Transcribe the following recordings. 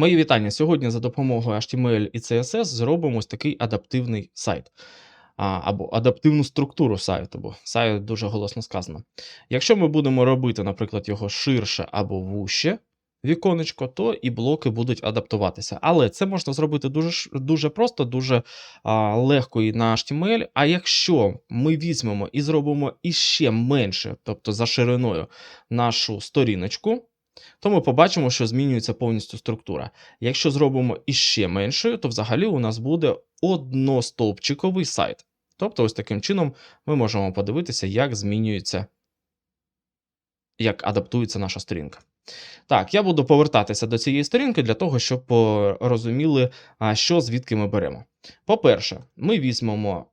Мої вітання. Сьогодні за допомогою HTML і CSS зробимо ось такий адаптивний сайт. Або адаптивну структуру сайту, бо сайт дуже голосно сказано. Якщо ми будемо робити, наприклад, його ширше або вуще віконечко, то і блоки будуть адаптуватися. Але це можна зробити дуже, дуже просто, дуже а, легко і на HTML. А якщо ми візьмемо і зробимо іще менше, тобто за шириною, нашу сторіночку, то ми побачимо, що змінюється повністю структура. Якщо зробимо іще меншою, то взагалі у нас буде одностовпчиковий сайт. Тобто, ось таким чином ми можемо подивитися, як змінюється, як адаптується наша сторінка. Так, я буду повертатися до цієї сторінки для того, щоб е, розуміли, що звідки ми беремо. По-перше, ми візьмемо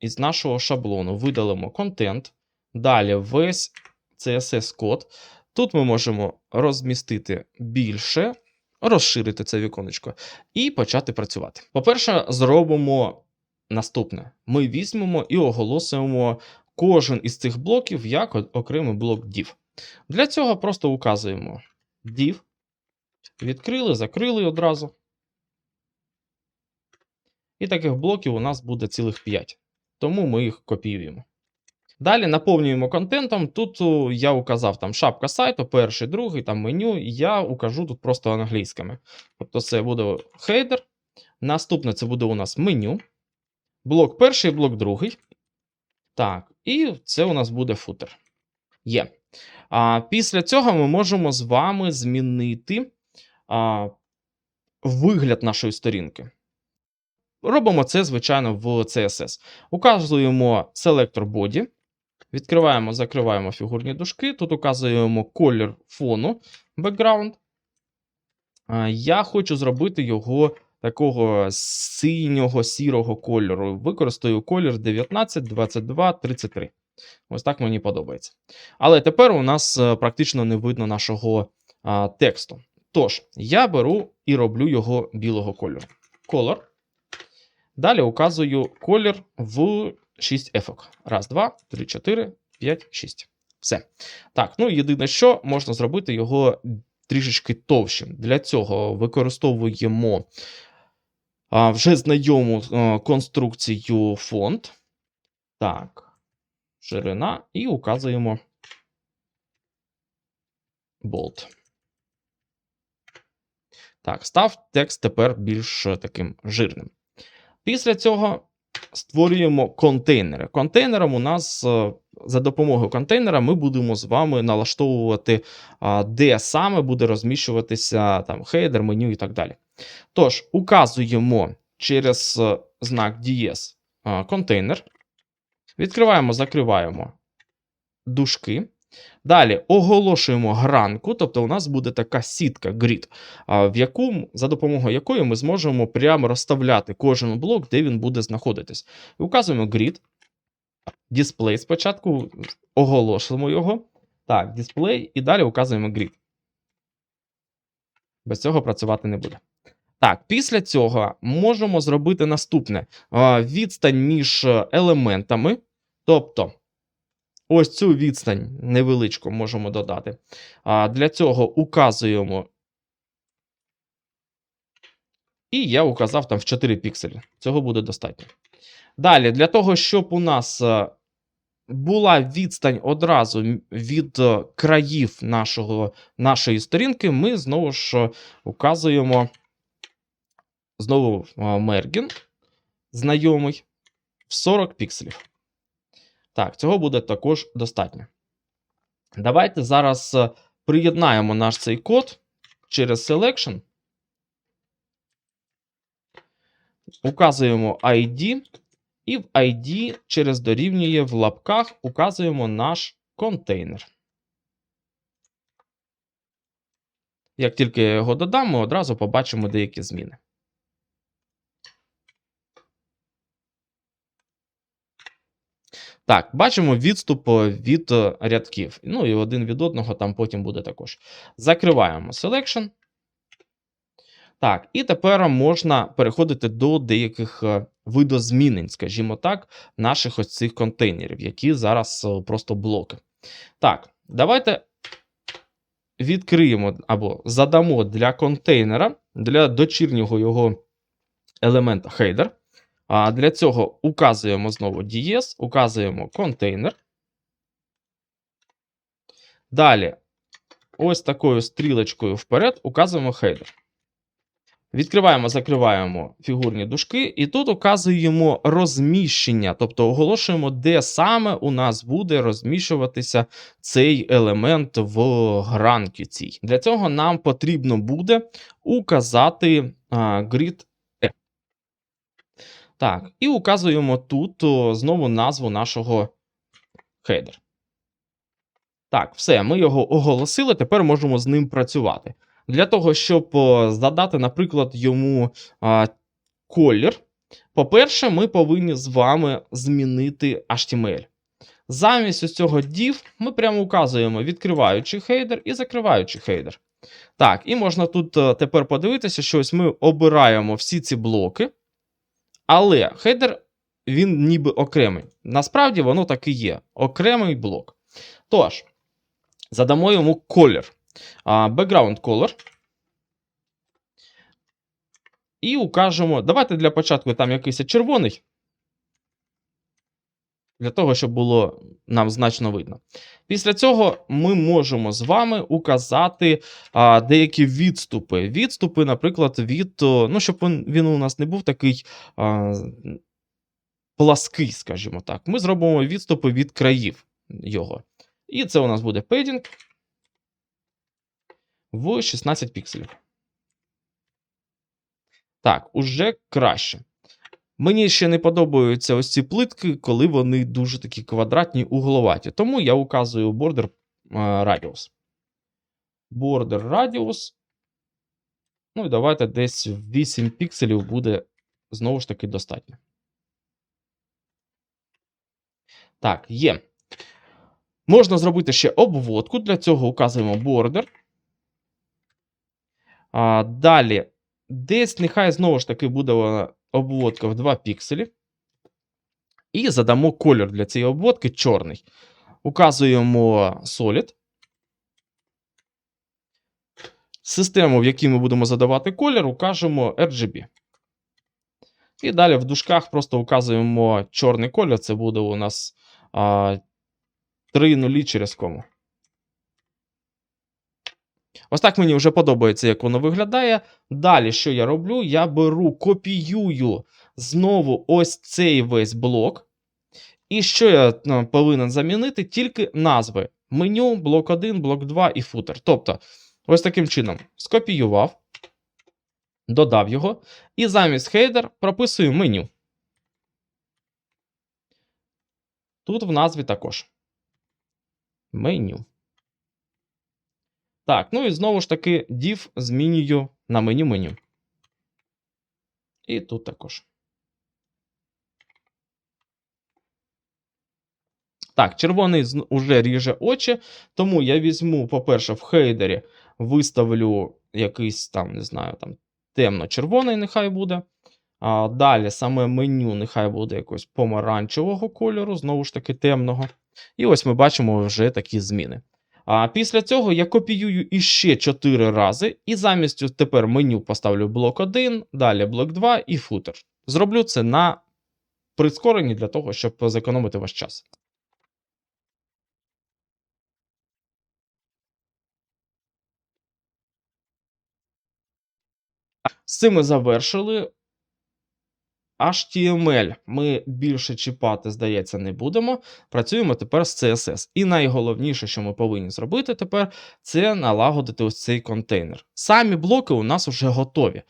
із нашого шаблону, видалимо контент, далі весь CSS-код. Тут ми можемо розмістити більше, розширити це віконечко і почати працювати. По-перше, зробимо наступне: ми візьмемо і оголосимо кожен із цих блоків як окремий блок div. Для цього просто указуємо div, відкрили, закрили одразу. І таких блоків у нас буде цілих 5. Тому ми їх копіюємо. Далі наповнюємо контентом. Тут я указав там шапка сайту, перший, другий, там меню. Я укажу тут просто англійськими. Тобто це буде хейдер. Наступне це буде у нас меню. Блок перший, блок другий. Так, і це у нас буде футер. Є. А, після цього ми можемо з вами змінити а, вигляд нашої сторінки. Робимо це, звичайно, в CSS. Указуємо Selector Body. Відкриваємо, закриваємо фігурні дужки. Тут указуємо колір фону. А, Я хочу зробити його такого синього сірого кольору. Використаю колір 19, 22, 33. Ось так мені подобається. Але тепер у нас е, практично не видно нашого а, тексту. Тож, я беру і роблю його білого кольору. Color. Далі указую колір в 6 ефок. Раз, два, три, чотири, п'ять, шість. Все. Так, ну єдине, що можна зробити його трішечки товщим. Для цього використовуємо а, вже знайому е, конструкцію фонд. Так. Ширина і указуємо bold. Так, став текст тепер більш таким жирним. Після цього створюємо контейнери. Контейнером у нас е, за допомогою контейнера ми будемо з вами налаштовувати, де саме буде розміщуватися там хейдер, меню і так далі. Тож, указуємо через е, знак DS контейнер. Відкриваємо, закриваємо дужки. Далі оголошуємо гранку, тобто у нас буде така сітка а, в яку, за допомогою якої ми зможемо прямо розставляти кожен блок, де він буде знаходитись. І указуємо grid, display спочатку, оголошуємо його. Так, display, і далі указуємо grid. Без цього працювати не буде. Так, після цього можемо зробити наступне: відстань між е, елементами. Тобто, ось цю відстань невеличку можемо додати. А, Для цього указуємо. І я указав там в 4 пікселі. Цього буде достатньо. Далі, для того, щоб у нас е, була відстань одразу від е, країв нашого, нашої сторінки, ми знову ж е, указуємо знову Мергін, знайомий, в 40 пікселів. Так, цього буде також достатньо. Давайте зараз е, приєднаємо наш цей код через Selection. Указуємо ID, і в ID через дорівнює в лапках указуємо наш контейнер. Як тільки його додам, ми одразу побачимо деякі зміни. Так, бачимо відступ е, від е, рядків. Ну і один від одного там потім буде також. Закриваємо Selection. Так, і тепер можна переходити до деяких е, видозмінень, скажімо так, наших ось цих контейнерів, які зараз просто блоки. Так, давайте відкриємо або задамо для контейнера для дочірнього його елемента хейдер. А для цього указуємо знову DS, указуємо контейнер. Далі, ось такою стрілочкою вперед, указуємо хейдер. Відкриваємо, закриваємо фігурні дужки, і тут указуємо розміщення, тобто оголошуємо, де саме у нас буде розміщуватися цей елемент в гранки цій. Для цього нам потрібно буде указати grid. Так, і указуємо тут знову назву нашого хейдер. Так, все, ми його оголосили, тепер можемо з ним працювати. Для того, щоб задати, наприклад, йому а, колір, по-перше, ми повинні з вами змінити HTML. Замість ось цього div ми прямо указуємо відкриваючий хейдер і закриваючий хейдер. Так, і можна тут е, тепер подивитися, що ось ми обираємо всі ці блоки, але хедер, він ніби окремий. Насправді воно так і є. Окремий блок. Тож, задамо йому колір. Background color. І укажемо. Давайте для початку там якийсь червоний. Для того, щоб було нам значно видно. Після цього ми можемо з вами указати а, деякі відступи. Відступи, наприклад, від. Ну, щоб він, він у нас не був такий а, плаский, скажімо так. Ми зробимо відступи від країв його. І це у нас буде пейдінг в 16 пікселів. Так, уже краще. Мені ще не подобаються ось ці плитки, коли вони дуже такі квадратні, угловаті. Тому я указую border radius. Border radius. Ну і давайте десь 8 пікселів буде знову ж таки достатньо. Так, є. Можна зробити ще обводку. Для цього указуємо border. А, Далі, десь нехай знову ж таки буде обводка в 2 пікселі. І задамо колір для цієї обводки чорний. Указуємо Solid. Систему, в якій ми будемо задавати колір, укажемо RGB. І далі в дужках просто указуємо чорний колір. Це буде у нас а, 3 нулі через кому. Ось так мені вже подобається, як воно виглядає. Далі, що я роблю? Я беру, копіюю знову ось цей весь блок. І що я е, повинен замінити? Тільки назви: меню, блок 1, блок 2 і футер. Тобто, ось таким чином скопіював, додав його, і замість хейдер прописую меню. Тут в назві також. Меню. Так, ну і знову ж таки, div змінюю на меню меню. І тут також. Так, червоний уже ріже очі, тому я візьму, по-перше, в хейдері виставлю якийсь там, не знаю, там темно-червоний, нехай буде. А, далі саме меню нехай буде якогось помаранчевого кольору, знову ж таки темного. І ось ми бачимо вже такі зміни. А після цього я копіюю іще 4 рази, і замість тепер меню поставлю блок 1, далі блок 2 і футер. Зроблю це на прискоренні для того, щоб зекономити ваш час. З цим ми завершили. HTML ми більше чіпати, здається, не будемо. Працюємо тепер з CSS. І найголовніше, що ми повинні зробити тепер, це налагодити ось цей контейнер. Самі блоки у нас вже готові.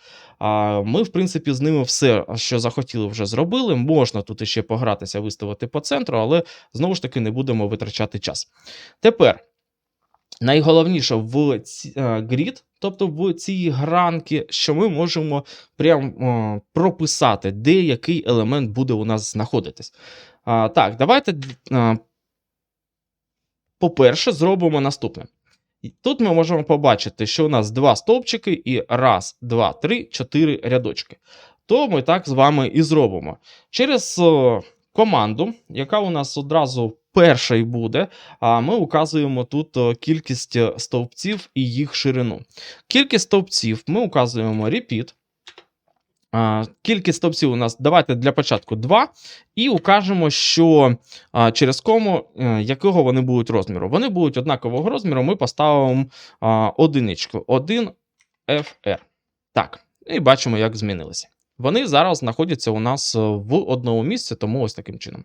Ми, в принципі, з ними все, що захотіли, вже зробили. Можна тут іще погратися, виставити по центру, але знову ж таки не будемо витрачати час. Тепер. Найголовніше в е, grid, тобто в цій гранки, що ми можемо прям е, прописати, де який елемент буде у нас знаходитись. А, так, давайте, е, по-перше, зробимо наступне. Тут ми можемо побачити, що у нас два стовпчики і раз, два, три, чотири рядочки. То ми так з вами і зробимо. Через команду, яка у нас одразу перший буде, а ми указуємо тут е, кількість е, стовпців і їх ширину. Кількість стовпців ми указуємо repeat. Кількість стовпців у нас давайте для початку 2, і укажемо, що через кому е, якого вони будуть розміру. Вони будуть однакового розміру, ми поставимо одиничку 1 FR. Так, і бачимо, як змінилися. Вони зараз знаходяться у нас е, в одному місці, тому ось таким чином.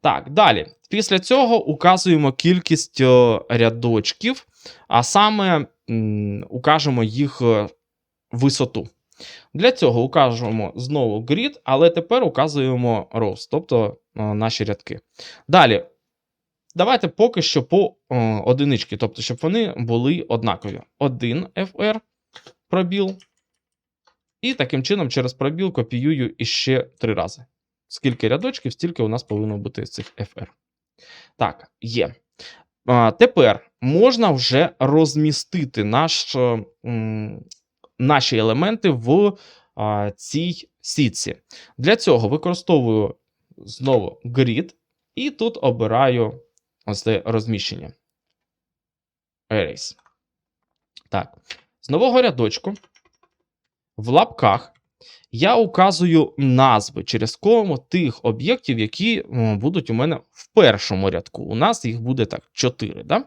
Так, далі. Після цього указуємо кількість е, рядочків, а саме укажемо їх е, висоту. Для цього укажемо знову grid, але тепер указуємо rows, тобто наші рядки. Далі. Давайте поки що по одинички, тобто, щоб вони були однакові. 1 FR пробіл. І таким чином через пробіл копіюю іще три рази. Скільки рядочків, стільки у нас повинно бути з цих FR. Так, є. А, тепер можна вже розмістити наш, е, м, наші елементи в а, цій сітці. Для цього використовую знову grid, і тут обираю ось це розміщення. Erase. Так. З нового рядочку в лапках я указую назви через кому тих об'єктів, які будуть у мене в першому рядку. У нас їх буде так 4. Да?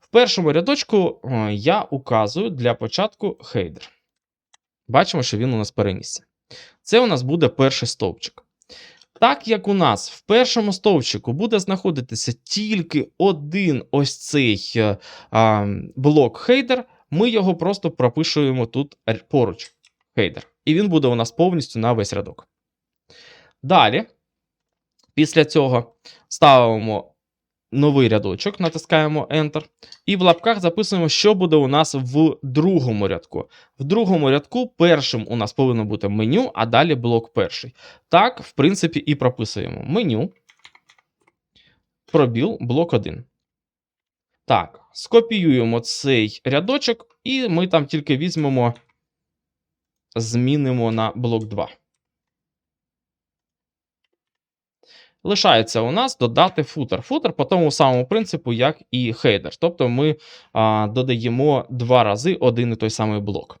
В першому рядочку я указую для початку хейдер. Бачимо, що він у нас перенісся. Це у нас буде перший стовпчик. Так як у нас в першому стовпчику буде знаходитися тільки один ось цей е, а, блок хейдер, ми його просто пропишуємо тут поруч хейдер. І він буде у нас повністю на весь рядок. Далі, після цього ставимо новий рядочок, натискаємо Enter. І в лапках записуємо, що буде у нас в другому рядку. В другому рядку першим у нас повинно бути меню, а далі блок перший. Так, в принципі, і прописуємо меню. Пробіл блок 1. Так, скопіюємо цей рядочок, і ми там тільки візьмемо змінимо на блок 2. Лишається у нас додати футер. Футер по тому самому принципу, як і хейдер. Тобто ми а, додаємо два рази один і той самий блок.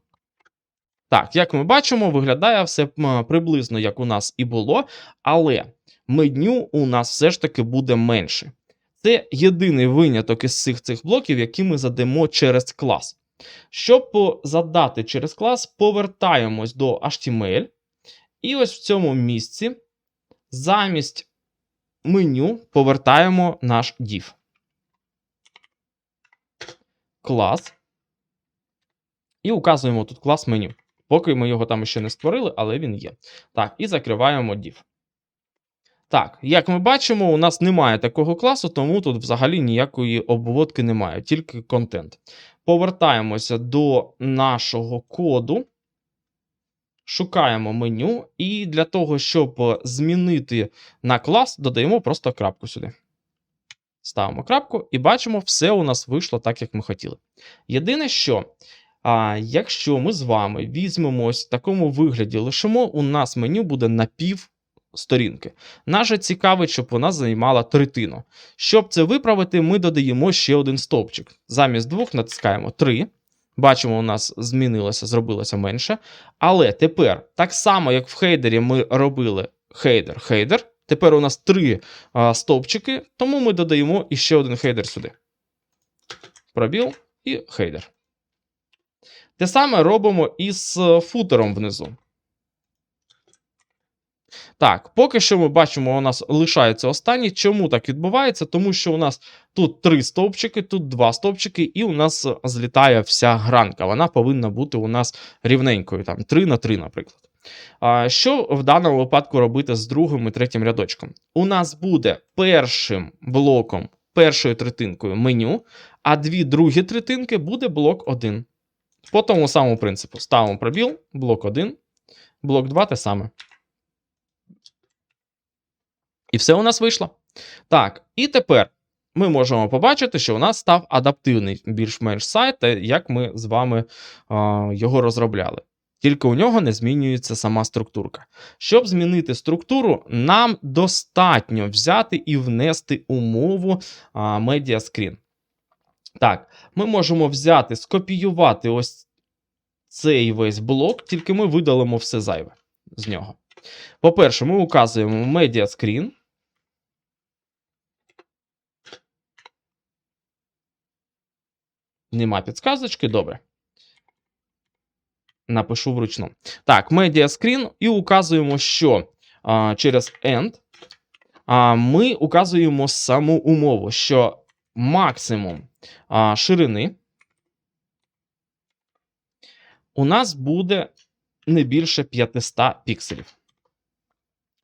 Так, як ми бачимо, виглядає все приблизно як у нас і було, але меню у нас все ж таки буде менше. Це єдиний виняток із цих цих блоків, які ми задамо через клас. Щоб задати через клас, повертаємось до HTML. І ось в цьому місці замість меню повертаємо наш div. Клас. І указуємо тут клас меню. Поки ми його там ще не створили, але він є. Так, і закриваємо div. Так, як ми бачимо, у нас немає такого класу, тому тут взагалі ніякої обводки немає, тільки контент. Повертаємося до нашого коду, шукаємо меню, і для того, щоб змінити на клас, додаємо просто крапку сюди. Ставимо крапку і бачимо, все у нас вийшло так, як ми хотіли. Єдине, що а, якщо ми з вами візьмемо в такому вигляді, лишимо, у нас меню буде на пів сторінки. Нас же цікавить, щоб вона займала третину. Щоб це виправити, ми додаємо ще один стовпчик. Замість двох натискаємо 3. Бачимо, у нас змінилося, зробилося менше. Але тепер, так само, як в хейдері ми робили хейдер-хейдер, тепер у нас три а, стовпчики, тому ми додаємо іще один хейдер сюди. Пробіл і хейдер. Те саме робимо із е, футером внизу. Так, поки що ми бачимо, у нас лишається останній. Чому так відбувається? Тому що у нас тут три стовпчики, тут два стовпчики, і у нас злітає вся гранка. Вона повинна бути у нас рівненькою, там 3 на 3, наприклад. А, Що в даному випадку робити з другим і третім рядочком? У нас буде першим блоком, першою третинкою меню, а дві другі третинки буде блок 1. По тому самому принципу ставимо пробіл, блок 1, блок 2 те саме. І все у нас вийшло. Так, і тепер ми можемо побачити, що у нас став адаптивний більш-менш сайт, як ми з вами а, його розробляли. Тільки у нього не змінюється сама структурка. Щоб змінити структуру, нам достатньо взяти і внести умову Screen. Так, ми можемо взяти, скопіювати ось цей весь блок, тільки ми видалимо все зайве з нього. По-перше, ми указуємо Media Нема підсказочки, добре. Напишу вручну. Так, Screen і указуємо, що а, через end а, ми указуємо саму умову, що максимум а, ширини у нас буде не більше 500 пікселів.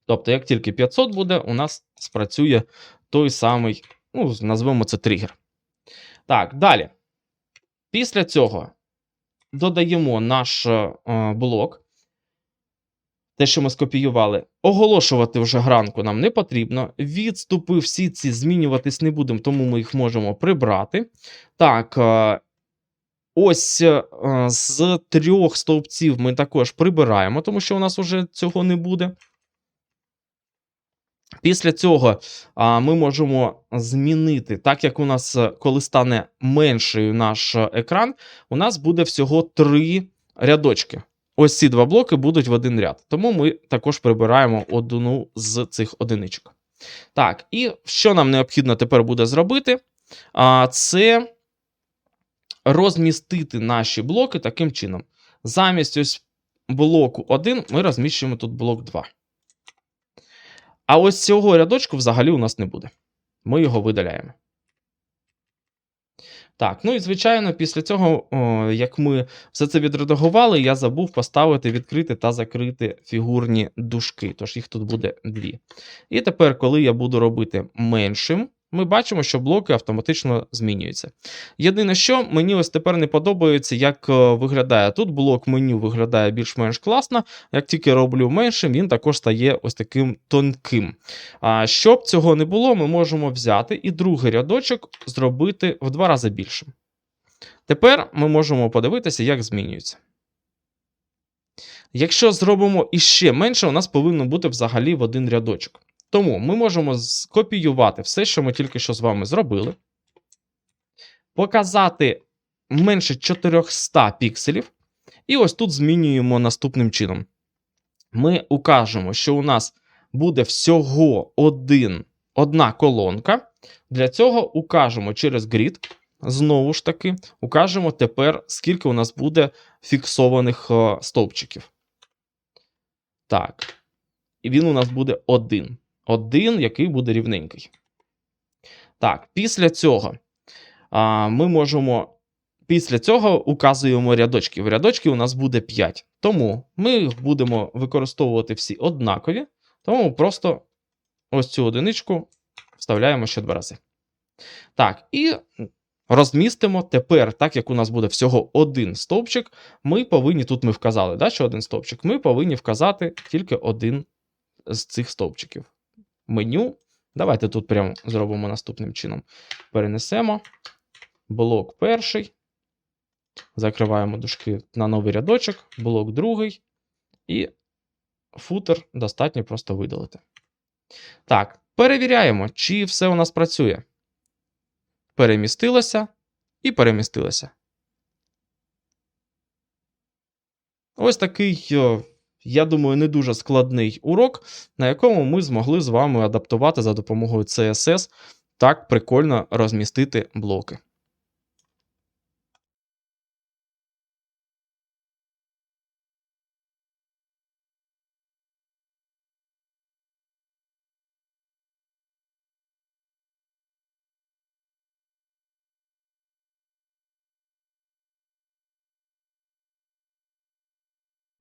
Тобто, як тільки 500 буде, у нас спрацює той самий, ну, назвемо це тригер. Так, далі. Після цього додаємо наш е, блок. Те, що ми скопіювали, оголошувати вже гранку нам не потрібно. Відступи всі ці змінюватись не будемо, тому ми їх можемо прибрати. Так, е, ось е, з трьох стовпців ми також прибираємо, тому що у нас вже цього не буде. Після цього а, ми можемо змінити, так як у нас, е, коли стане менший наш е, екран, у нас буде всього три рядочки. Ось ці два блоки будуть в один ряд. Тому ми також прибираємо одну з цих одиничок. Так, і що нам необхідно тепер буде зробити? А, Це розмістити наші блоки таким чином. Замість ось блоку 1 ми розміщуємо тут блок 2. А ось цього рядочку взагалі у нас не буде. Ми його видаляємо. Так, ну і звичайно, після цього, о, як ми все це відредагували, я забув поставити відкрити та закрити фігурні дужки. Тож їх тут буде дві. І тепер, коли я буду робити меншим, ми бачимо, що блоки автоматично змінюються. Єдине, що мені ось тепер не подобається, як е, виглядає тут. Блок меню виглядає більш-менш класно. Як тільки роблю меншим, він також стає ось таким тонким. А щоб цього не було, ми можемо взяти і другий рядочок зробити в два рази більшим. Тепер ми можемо подивитися, як змінюється. Якщо зробимо іще менше, у нас повинно бути взагалі в один рядочок. Тому ми можемо скопіювати все, що ми тільки що з вами зробили, показати менше 400 пікселів, і ось тут змінюємо наступним чином. Ми укажемо, що у нас буде всього один, одна колонка. Для цього укажемо через grid, знову ж таки, укажемо тепер, скільки у нас буде фіксованих е, стовпчиків. Так. І він у нас буде один один, який буде рівненький. Так, після цього а, ми можемо. Після цього указуємо рядочки. В рядочки у нас буде 5. Тому ми їх будемо використовувати всі однакові. Тому просто ось цю одиничку вставляємо ще два рази. Так, і розмістимо тепер, так як у нас буде всього один стовпчик, ми повинні, тут ми вказали, да, що один стовпчик, ми повинні вказати тільки один з цих стовпчиків меню. Давайте тут прямо зробимо наступним чином. Перенесемо блок перший. Закриваємо дужки на новий рядочок, блок другий. І футер достатньо просто видалити. Так, перевіряємо, чи все у нас працює. Перемістилося і перемістилося. Ось такий я думаю, не дуже складний урок, на якому ми змогли з вами адаптувати за допомогою CSS так прикольно розмістити блоки.